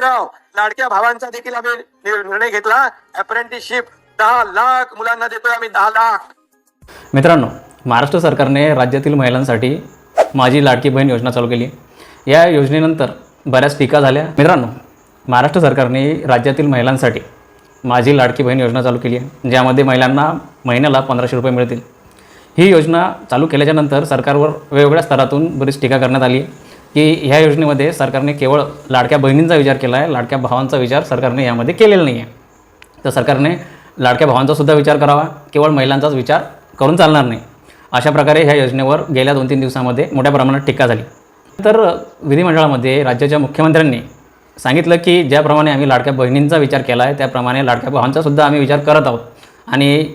राव लाडक्या भावांचा देखील आम्ही निर्णय घेतला. अप्रेंटिसशिप दहा लाख मुलांना देतोय आम्ही दहा लाख. मित्रांनो महाराष्ट्र सरकारने राज्यातील महिलांसाठी माझी लाडकी बहीण योजना चालू केली. या योजनेनंतर बऱ्याच टीका झाल्या. मित्रांनो महाराष्ट्र सरकारने राज्यातील महिलांसाठी माझी लाडकी बहीण योजना चालू केली आहे ज्यामध्ये महिलांना महिन्याला पंधराशे रुपये मिळतील. ही योजना चालू केल्याच्यानंतर सरकारवर वेगवेगळ्या स्तरातून बरीच टीका करण्यात आली आहे. की ह्या योजनेमध्ये सरकारने केवळ लाडक्या बहिणींचा विचार केला आहे लाडक्या भावांचा विचार सरकारने यामध्ये केलेला नाही आहे. तर सरकारने लाडक्या भावांचासुद्धा विचार करावा केवळ महिलांचाच विचार करून चालणार नाही. अशा प्रकारे ह्या योजनेवर गेल्या दोन तीन दिवसामध्ये मोठ्या प्रमाणात टीका झाली. तर विधिमंडळामध्ये राज्याच्या मुख्यमंत्र्यांनी सांगितलं की ज्याप्रमाणे आम्ही लाडक्या बहिणींचा विचार केला आहे त्याप्रमाणे लाडक्या भावांचासुद्धा आम्ही विचार करत आहोत. आणि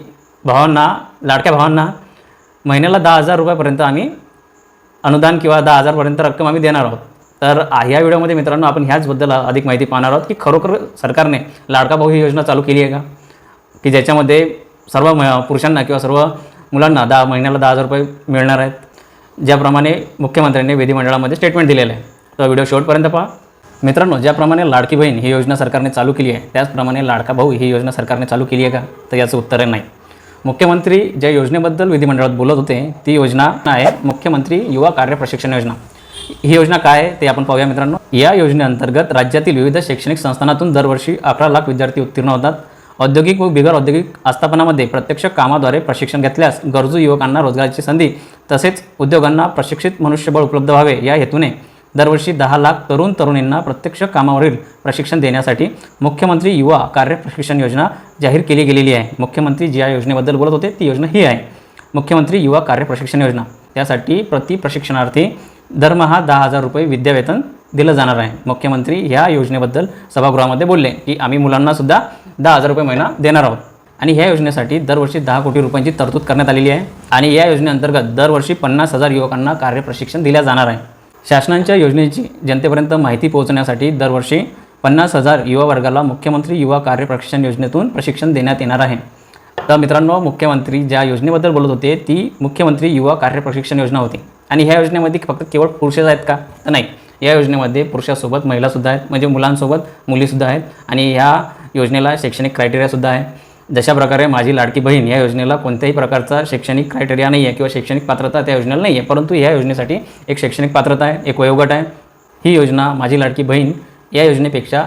भावांना लाडक्या भावांना महिन्याला दहा हजार रुपयापर्यंत आम्ही अनुदान किंवा दहा हजारपर्यंत रक्कम आम्ही देणार आहोत. तर ह्या व्हिडिओमध्ये मित्रांनो आपण ह्याचबद्दल अधिक माहिती पाहणार आहोत की खरोखर सरकारने लाडका भाऊ ही योजना चालू केली आहे का? की ज्याच्यामध्ये सर्व म पुरुषांना किंवा सर्व मुलांना दहा महिन्याला दहा हजार रुपये मिळणार आहेत. ज्याप्रमाणे मुख्यमंत्र्यांनी विधिमंडळामध्ये स्टेटमेंट दिलेलं आहे. तर व्हिडिओ शेवटपर्यंत पहा. मित्रांनो ज्याप्रमाणे लाडकी बहीण ही योजना सरकारने चालू केली आहे त्याचप्रमाणे लाडका भाऊ ही योजना सरकारने चालू केली आहे का? तर याचं उत्तर आहे नाही. मुख्यमंत्री ज्या योजनेबद्दल विधिमंडळात बोलत होते ती योजना आहे मुख्यमंत्री युवा कार्य प्रशिक्षण योजना. ही योजना काय आहे ते आपण पाहूया मित्रांनो. या योजनेअंतर्गत राज्यातील विविध शैक्षणिक संस्थानातून दरवर्षी अकरा लाख विद्यार्थी उत्तीर्ण होतात. औद्योगिक व बिगर औद्योगिक आस्थापनामध्ये प्रत्यक्ष कामाद्वारे प्रशिक्षण घेतल्यास गरजू युवकांना रोजगाराची संधी तसेच उद्योगांना प्रशिक्षित मनुष्यबळ उपलब्ध व्हावे या हेतूने दरवर्षी दहा लाख तरुण तरुणींना प्रत्यक्ष कामावरील प्रशिक्षण देण्यासाठी मुख्यमंत्री युवा कार्य प्रशिक्षण योजना जाहीर केली गेलेली आहे. मुख्यमंत्री ज्या योजनेबद्दल बोलत होते ती योजना ही आहे. मुख्यमंत्री युवा कार्य प्रशिक्षण योजना. त्यासाठी प्रति प्रशिक्षणार्थी दरमहा दहा हजार रुपये विद्यावेतन दिलं जाणार आहे. मुख्यमंत्री ह्या योजनेबद्दल सभागृहामध्ये बोलले की आम्ही मुलांनासुद्धा दहा हजार रुपये महिना देणार आहोत. आणि ह्या योजनेसाठी दरवर्षी दहा कोटी रुपयांची तरतूद करण्यात आलेली आहे. आणि या योजनेअंतर्गत दरवर्षी पन्नास हजार युवकांना कार्यप्रशिक्षण दिल्या जाणार आहे. शासनाच्या योजनेची जनतेपर्यंत माहिती पोहोचण्यासाठी दरवर्षी पन्नास हजार युवा वर्गाला मुख्यमंत्री युवा कार्य प्रशिक्षण योजनेतून प्रशिक्षण देण्यात येणार आहे. तर मित्रांनो मुख्यमंत्री ज्या योजनेबद्दल बोलत होते ती मुख्यमंत्री युवा कार्य प्रशिक्षण योजना होती. आणि ह्या योजनेमध्ये फक्त केवळ पुरुषच आहेत का? तर नाही. या योजनेमध्ये पुरुषासोबत महिलासुद्धा आहेत म्हणजे मुलांसोबत मुलीसुद्धा आहेत. आणि ह्या योजनेला शैक्षणिक क्रायटेरियासुद्धा आहे. जशा प्रकारे माझी लाडकी बहीण या योजनेला कोणत्याही प्रकारचा शैक्षणिक क्रायटेरिया नाही आहे किंवा शैक्षणिक पात्रता त्या योजनेला नाही आहे परंतु या योजनेसाठी एक शैक्षणिक पात्रता आहे एक वयोगट आहे. ही योजना माझी लाडकी बहीण या योजनेपेक्षा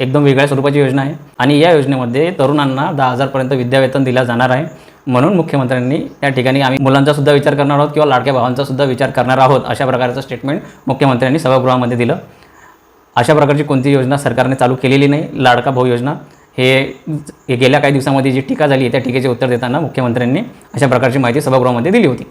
एकदम वेगळ्या स्वरूपाची योजना आहे आणि या योजनेमध्ये तरुणांना दहा हजारपर्यंत विद्यावेतन दिला जाणार आहे. म्हणून मुख्यमंत्र्यांनी त्या ठिकाणी आम्ही मुलांचा सुद्धा विचार करणार आहोत किंवा लाडक्या भावांचा सुद्धा विचार करणार आहोत अशा प्रकारचं स्टेटमेंट मुख्यमंत्र्यांनी सभागृहामध्ये दिलं. अशा प्रकारची कोणती योजना सरकारने चालू केलेली नाही लाडका भाऊ योजना. हे गेल्या काही दिवसामध्ये जी टीका झाली आहे त्या टीकेचे उत्तर देताना मुख्यमंत्र्यांनी अशा प्रकारची माहिती सभागृहामध्ये दिली होती.